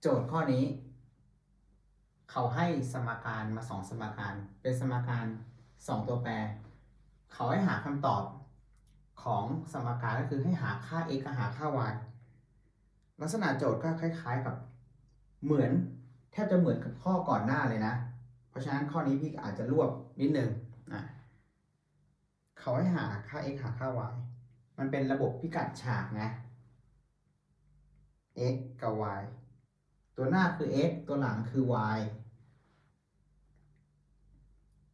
โจทย์ข้อนี้ เขาให้สมการมาสองสมการ เป็นสมการสองตัวแปร เขาให้หาคำตอบของสมการก็คือให้หาค่า x กับหาค่า y ลักษณะโจทย์ก็คล้ายๆกับเหมือนแทบจะเหมือนกับข้อก่อนหน้าเลยนะ เพราะฉะนั้นข้อนี้พี่อาจจะรวบนิดนึงอะเขาให้หาค่า x หาค่า y มันเป็นระบบพิกัดฉากนะ x กับ y ตัวหน้าคือ x ตัวหลังคือ y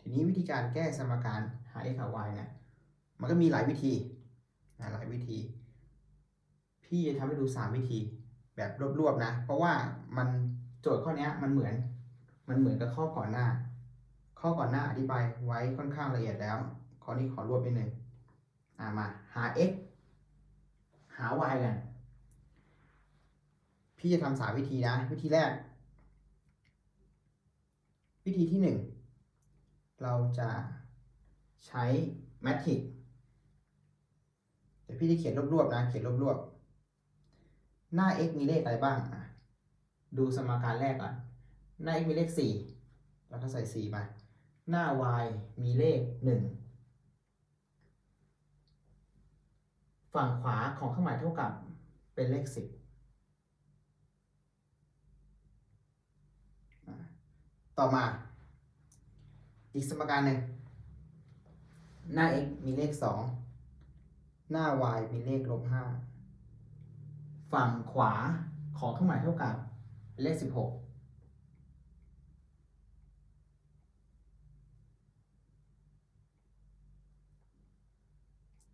ทีนี้วิธีการแก้สมการหา x กับ y เนี่ยมันก็มีหลายวิธีนะหลายวิธี พี่จะทำให้ดู 3 วิธีแบบรวบๆนะ เพราะว่ามันโจทย์ข้อนี้มันเหมือน มันเหมือนกับข้อก่อนหน้า ข้อก่อนหน้าอธิบายไว้ค่อนข้างละเอียดแล้ว ข้อนี้ขอรวบนิดนึงอ่ามาหา x หา y กัน พี่จะทำสามวิธีนะ วิธีแรก วิธีที่หนึ่งเราจะใช้แมทริกแต่พี่จะเขียนรวบๆนะ เขียนรวบๆหน้า x มีเลขอะไรบ้างดูสมการแรกก่อนหน้า x มีเลขสี่เราก็ใส่สี่มาหน้า y มีเลขหนึ่งฝั่งขวาของเครื่องหมายเท่ากับเป็นเลขสิบ ต่อมา อีกสมการหนึ่งหน้า x มีเลขสองหน้า y มีเลขลบห้าฝั่งขวาของเครื่องหมายเท่ากับเลขสิบหก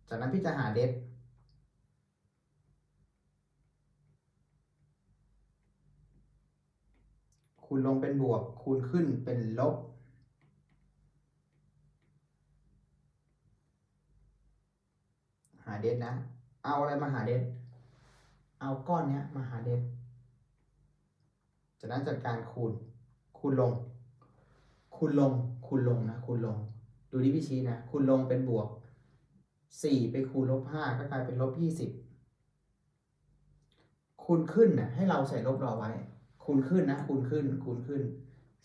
จากนั้นพี่จะหาเดฟ คูณลงเป็นบวก คูณขึ้นเป็นลบ หาเดฟนะ เอาอะไรมาหาเดฟเอาก้อนเนี้ยมาหาเดฟจากนั้นจัดการคูณ คูณลง คูณลง คูณลงนะ คูณลง ดูที่พี่ชี้นะ คูณลงเป็นบวกสี่ไปคูณลบห้าก็กลายเป็นลบยี่สิบคูณขึ้นน่ะให้เราใส่ลบรอไว้ คูณขึ้นนะ คูณขึ้น คูณขึ้น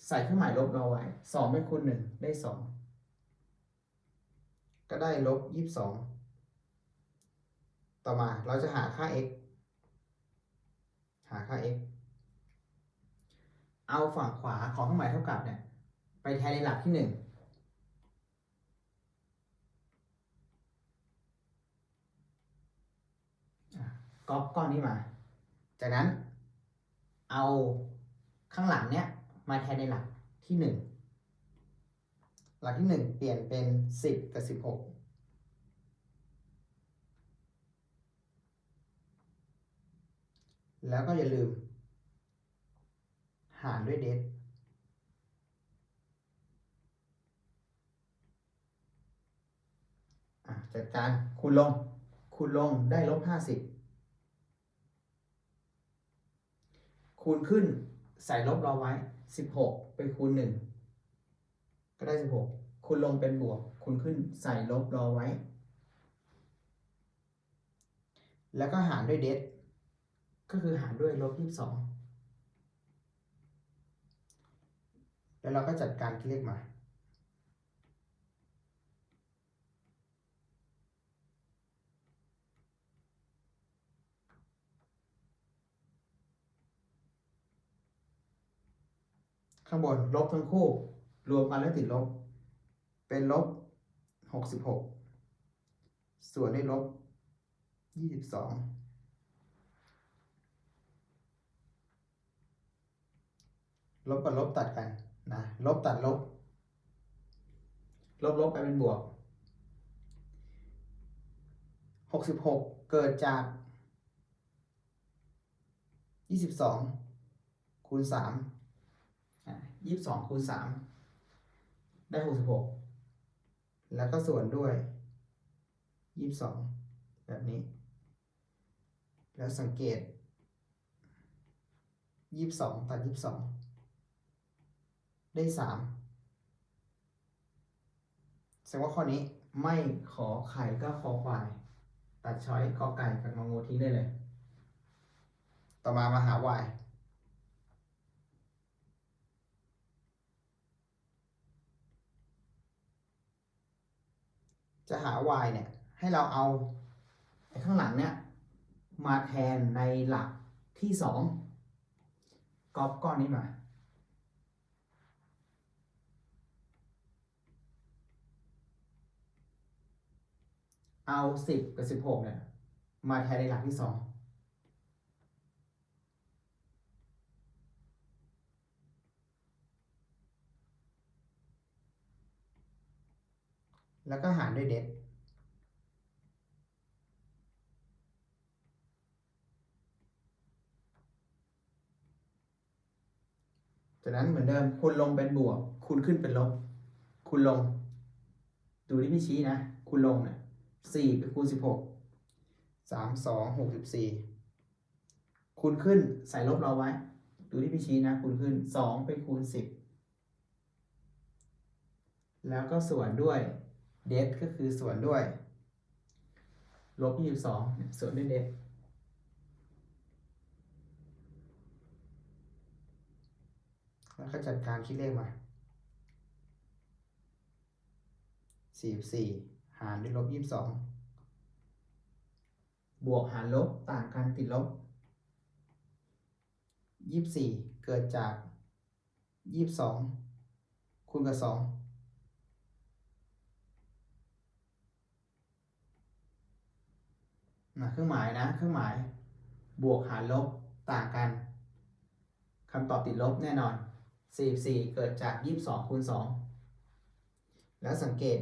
ใส่เครื่องหมายลบรอไว้สองไปคูณหนึ่งได้สองก็ได้ลบยี่สิบสองต่อมาเราจะหาค่า x หาค่า x เอาฝั่งขวาของเครื่องหมายเท่ากับเนี่ย ไปแทนในหลักที่หนึ่งก๊อปก้อนนี้มา จากนั้น เอาข้างหลังเนี้ยมาแทนในหลักที่หนึ่งหลักที่หนึ่งเปลี่ยนเป็นสิบกับสิบหกแล้วก็อย่าลืม หารด้วยเดฟอะจัดการคูณลงคูณลงได้ลบห้าสิบ คูณขึ้นใส่ลบเราไว้ 16 ไปคูณ 1 ก็ได้ 16 คูณลงเป็นบวก คูณขึ้นใส่ลบรอไว้ แล้วก็หารด้วยเดซก็คือหารด้วยลบ 22 แล้วเราก็จัดการคิดเลขมา ข้างบนลบทั้งคู่ รวมกันแล้วติดลบ เป็นลบหกสิบหกส่วนด้วยลบยี่สิบสองลบกับลบตัดกันนะลบตัดลบ ลบลบไปเป็นบวกหกสิบหกเกิดจากยี่สิบสองคูณสาม ยี่สิบสองคูณสามได้หกสิบหกแล้วก็ส่วนด้วยยี่สิบสองแบบนี้ แล้วสังเกตยี่สิบสองตัดยี่สิบสองได้สามแสดงว่าข้อนี้ไม่ขอไข่ก็ขอควาย ตัดช้อยกอไก่กับงองูทิ้งได้เลย ต่อมามาหา y จะหา y เนี่ย ให้เราเอาไอ้ข้างหลังเนี่ยมาแทนในหลักที่สองกอบก้อนนี้มาเอา 10 กับ 16 เนี่ย มาแทนในหลักที่ 2 แล้วก็หารด้วยเด็ดจากนั้นเหมือนเดิมคูณลงเป็นบวกคูณขึ้นเป็นลบคูณลง ดูที่พี่ชี้นะคูณลงเนี่ยสี่ไปคูณสิบหกสามสองหกสิบสี่คูณขึ้นใส่ลบเราไว้ ดูที่พี่ชี้นะ คูณขึ้นสองไปคูณสิบแล้วก็ส่วนด้วย เดฟก็คือส่วนด้วยลบยี่สิบสองส่วนด้วยเดฟแล้วก็จัดการคิดเลขมาสี่สี่หารด้วยลบยี่สิบสองบวกหารลบต่างกันติดลบยี่สิบสี่เกิดจากยี่สิบสองคูณกับสอง นะเครื่องหมายนะ เครื่องหมาย บวกหารลบต่างกันคำตอบติดลบแน่นอน 44 เกิดจาก 22คูณ2แล้วสังเกต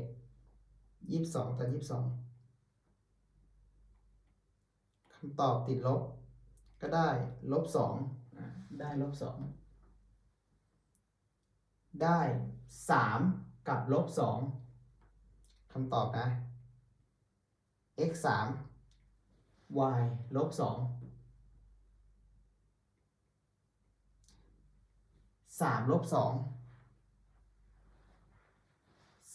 22ต่อ22คำตอบติดลบ ก็ได้ลบ2อะได้ลบ2ได้ 3 กับลบ2คำตอบนะ x 3 y ลบสองสามลบสอง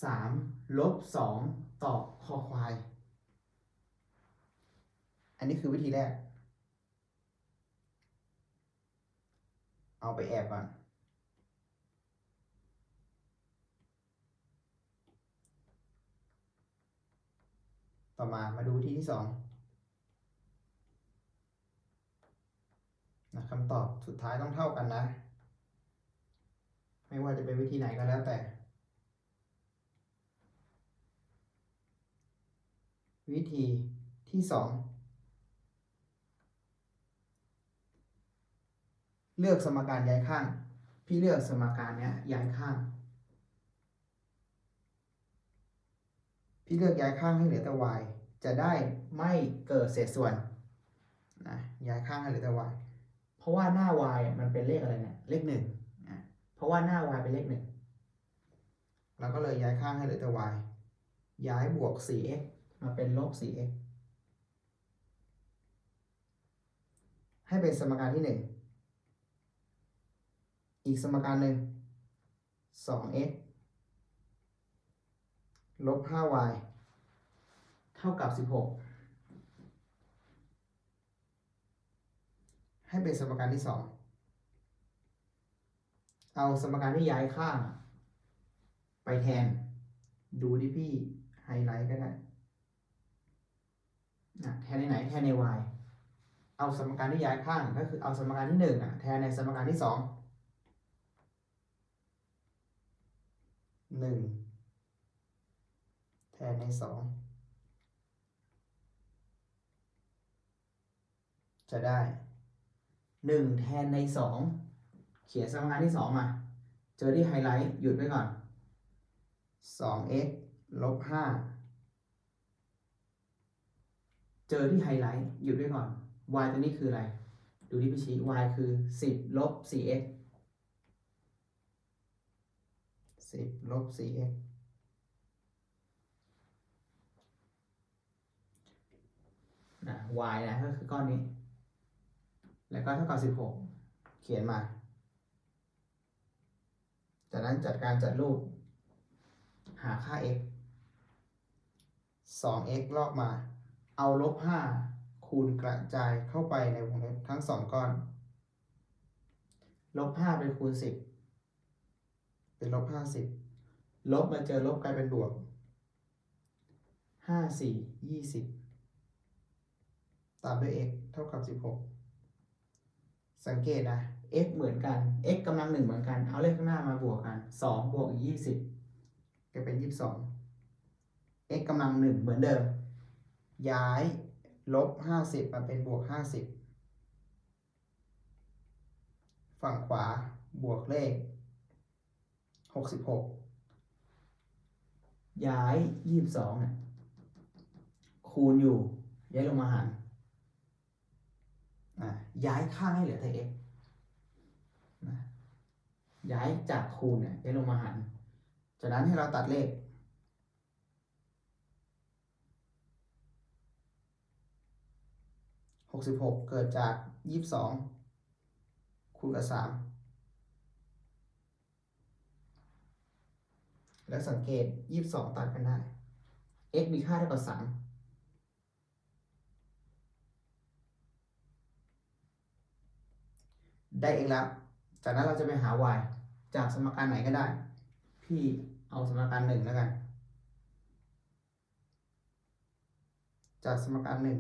สามลบสองตอคอควาย อันนี้คือวิธีแรก เอาไปแอบก่อนต่อมามาดูวิธีที่สอง นะคำตอบสุดท้ายต้องเท่ากันนะ ไม่ว่าจะเป็นวิธีไหนก็แล้วแต่ วิธีที่สองเลือกสมการย้ายข้าง พี่เลือกสมการเนี้ยย้ายข้าง พี่เลือกย้ายข้างให้เหลือแต่ y จะได้ไม่เกิดเศษส่วนนะย้ายข้างให้เหลือแต่ y ราะว่าหน้า y มันเป็นเลขอะไรเนี่ยเลขหนึ่งเพราะว่าหน้า y เป็นเลขหนึ่งเราก็เลยย้ายข้างให้เหลือแต่ y ย้ายบวก 4x มาเป็นลบ 4x ให้เป็นสมการที่หนึ่งอีกสมการหนึ่ง 2x ลบ 5y เท่ากับ 16 ให้เป็นสมการที่สองเอาสมการที่ย้ายข้างไปแทน ดูที่พี่ไฮไลท์ก็ได้นะแทนในไหนแทนใน y เอาสมการที่ย้ายข้างก็คือเอาสมการที่หนึ่งอะแทนในสมการที่สองหนึ่งแทนในสองจะได้ หนึ่งแทนในสองเขียนสมการที่สองมา เจอที่ไฮไลท์ หยุดไว้ก่อนสอง x ลบห้าเจอที่ไฮไลท์ หยุดไว้ก่อน y ตัวนี้คืออะไร ดูที่พี่ชี้ y คือสิบลบสี่ x สิบลบสี่ x นะ y นะก็คือก้อนนี้ แล้วก็เท่ากับสิบหกเขียนมา จากนั้นจัดการจัดรูป หาค่า x 2x ลอกมา เอาลบ 5 คูณกระจายเข้าไปในวงเล็บทั้งสองก้อน ลบ 5 เป็นคูณ 10 เป็นลบ 50 ลบมาเจอลบกลายเป็นบวกห้าสี่ยี่สิบตามด้วย x เท่ากับสิบหก สังเกตนะ x เหมือนกัน x กำลังหนึ่งเหมือนกัน เอาเลขข้างหน้ามาบวกกันสองบวกอีกยี่สิบก็เป็นยี่สิบสอง x กำลังหนึ่งเหมือนเดิม ย้ายลบห้าสิบมาเป็นบวกห้าสิบฝั่งขวาบวกเลขหกสิบหกย้ายยี่สิบสองเนี่ยคูณอยู่ย้ายลงมาหาร ย้ายข้างให้เหลือแต่ x นะย้ายจากคูณเนี่ยได้ลงมาหารจากนั้นให้เราตัดเลขหกสิบหกเกิดจากยี่สิบสองคูณกับสามแล้วสังเกตยี่สิบสองตัดกันได้ x มีค่าเท่ากับสาม ได้ x แล้ว จากนั้นเราจะไปหา y จากสมการไหนก็ได้ พี่เอาสมการหนึ่งแล้วกัน จากสมการหนึ่ง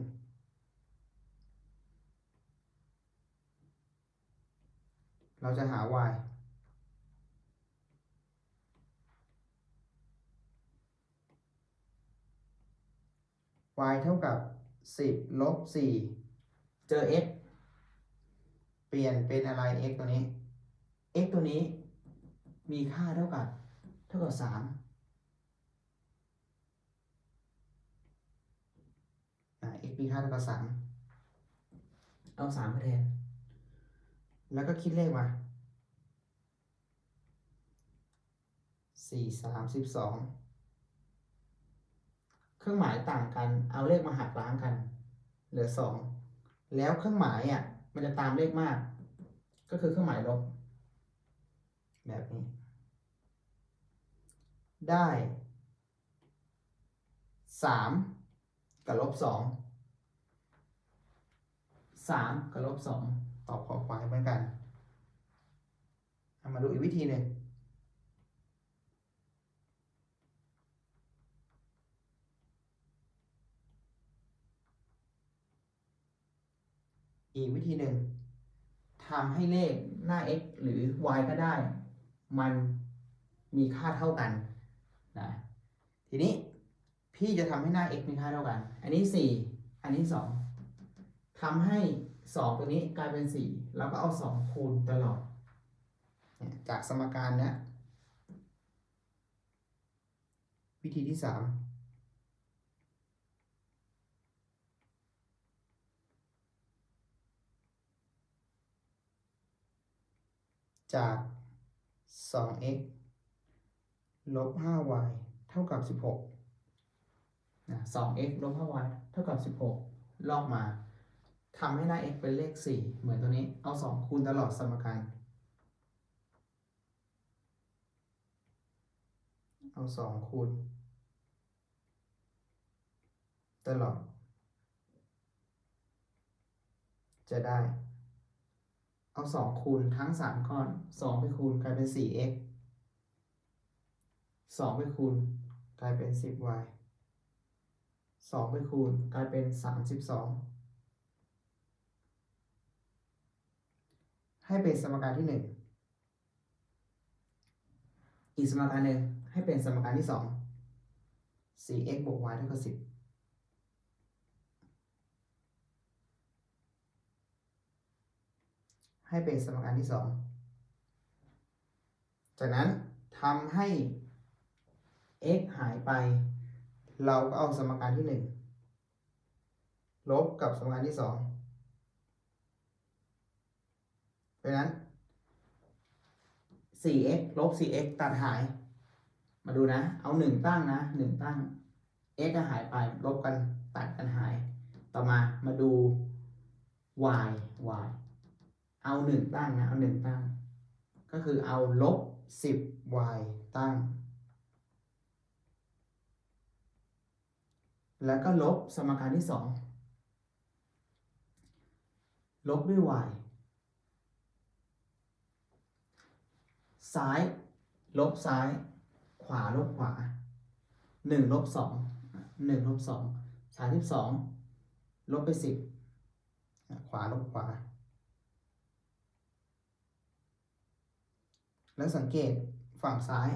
เราจะหา y y เท่ากับสิบลบสี่เจอ x เปลี่ยนเป็นอะไร x ตัวนี้ x ตัวนี้มีค่าเท่ากับเท่ากับสามอ่า x มีค่าเท่ากับสามเอาสามมาแทน แล้วก็คิดเลขมาสี่สามสิบสองเครื่องหมายต่างกัน เอาเลขมาหักล้างกัน เหลือสอง แล้วเครื่องหมายอะ มันจะตามเลขมาก ก็คือเครื่องหมายลบ แบบนี้ ได้สามกับลบสองสามกับลบสองตอบขอควายเหมือนกัน มาดูอีกวิธีหนึ่ง อีกวิธีหนึ่งทำให้เลขหน้า x หรือ y ก็ได้ มันมีค่าเท่ากันนะทีนี้พี่จะทำให้หน้า x มีค่าเท่ากัน อันนี้ 4 อันนี้ 2ทำให้ 2 ตัวนี้กลายเป็น 4 แล้วก็เอา 2 คูณตลอด จากสมการนี้วิธีที่ 3 จาก 2x ลบ 5y เท่ากับ 16นะ 2x ลบ 5y เท่ากับ 16 ลอกมาทำให้หน้า x เป็นเลข 4 เหมือนตัวนี้ เอา 2 คูณตลอดสมการเอา 2 คูณ ตลอด จะได้ เอา 2 คูณทั้ง 3 ก้อน 2 ไปคูณกลายเป็น 4x 2 ไปคูณกลายเป็น 10y 2 ไปคูณกลายเป็น 32 ให้เป็นสมการที่ 1 อีกสมการหนึ่งให้เป็นสมการที่ 2 4x บวก y เท่ากับ 10 ให้เป็นสมการที่สองจากนั้นทำให้ x หายไป เราก็เอาสมการที่หนึ่งลบกับสมการที่สองเพราะนั้น 4x ลบ 4x ตัดหาย มาดูนะ เอา 1 ตั้งนะ 1 ตั้ง x ก็หายไป ลบกันตัดกันหาย ต่อมามาดู y y เอาหนึ่งตั้งนะ เอาหนึ่งตั้ง ก็คือเอาลบสิบ y ตั้ง แล้วก็ลบสมการที่สองลบด้วย y ซ้าย ลบซ้าย ขวาลบขวาหนึ่งลบสองหนึ่งลบสองสามสิบสองลบไปสิบขวาลบขวา แล้วสังเกตฝั่งซ้าย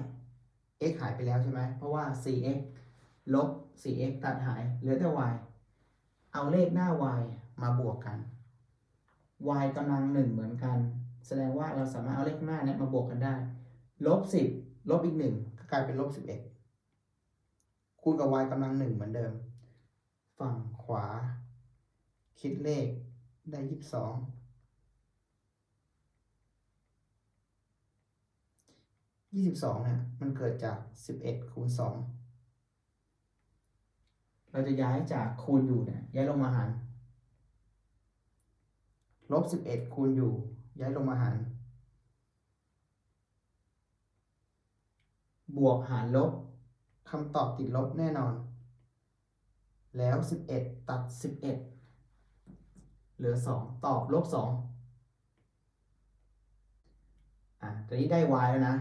x หายไปแล้วใช่ไหม เพราะว่า 4x ลบ 4x ตัดหาย เหลือแต่ y เอาเลขหน้า y มาบวกกัน y กำลังหนึ่งเหมือนกัน แสดงว่าเราสามารถเอาเลขหน้าเนี้ยมาบวกกันได้ ลบ 10 ลบอีกหนึ่งก็กลายเป็นลบ 11 คูณกับ y กำลังหนึ่งเหมือนเดิม ฝั่งขวา คิดเลขได้ 22 ยี่สิบสองเนี่ยมันเกิดจากสิบเอ็ดคูณสองเราจะย้ายจากคูณอยู่เนี่ยย้ายลงมาหารลบสิบเอ็ดคูณอยู่ย้ายลงมาหาร บวกหารลบคำตอบติดลบแน่นอน แล้วสิบเอ็ดตัดสิบเอ็ดเหลือสองตอบลบสองอะตอนนี้ได้ y แล้วนะ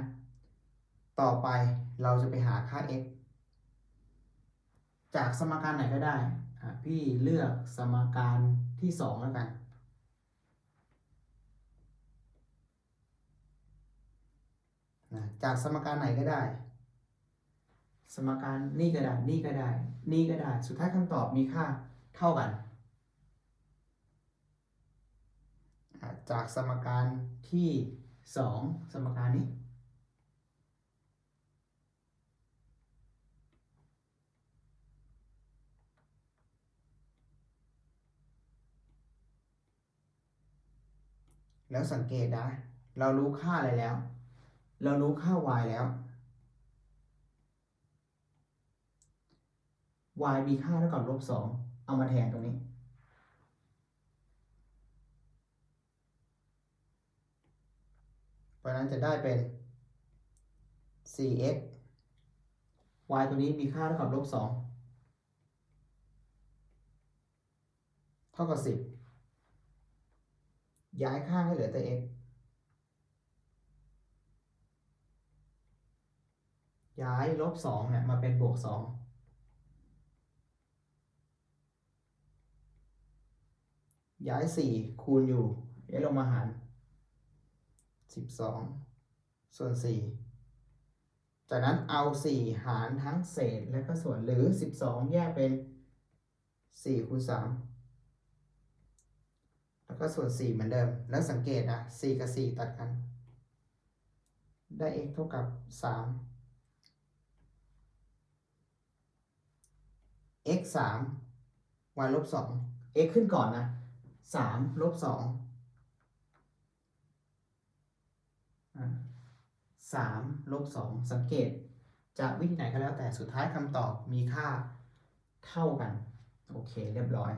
ต่อไปเราจะไปหาค่า x จากสมการไหนก็ได้ พี่เลือกสมการที่สองแล้วกัน จากสมการไหนก็ได้ สมการนี่ก็ได้ นี่ก็ได้ นี่ก็ได้ สุดท้ายคำตอบมีค่าเท่ากัน จากสมการที่สองสมการนี้ แล้วสังเกตนะ เรารู้ค่าอะไรแล้ว เรารู้ค่า y แล้ว y มีค่าเท่ากับลบสองเอามาแทนตรงนี้ เพราะนั้นจะได้เป็น 4x y ตัวนี้มีค่าเท่ากับลบสองเท่ากับ10 ย้ายค่างให้เหลือแต่ x ย้ายลบสองเนี่ยมาเป็นบวกสองย้ายสี่คูณอยู่ย้ายลงมาหารสิบสองส่วนสี่จากนั้นเอาสี่หารทั้งเศษและก็ส่วนหรือสิบสองแยกเป็นสี่คูณสาม แล้วก็ส่วนสี่เหมือนเดิม แล้วสังเกตนะสี่กับสี่ตัดกัน ได้ x เท่ากับสาม x สาม y ลบสอง x ขึ้นก่อนนะสามลบสองสามลบสองสังเกตจากวิธีไหนก็แล้วแต่สุดท้ายคำตอบมีค่าเท่ากัน โอเค เรียบร้อย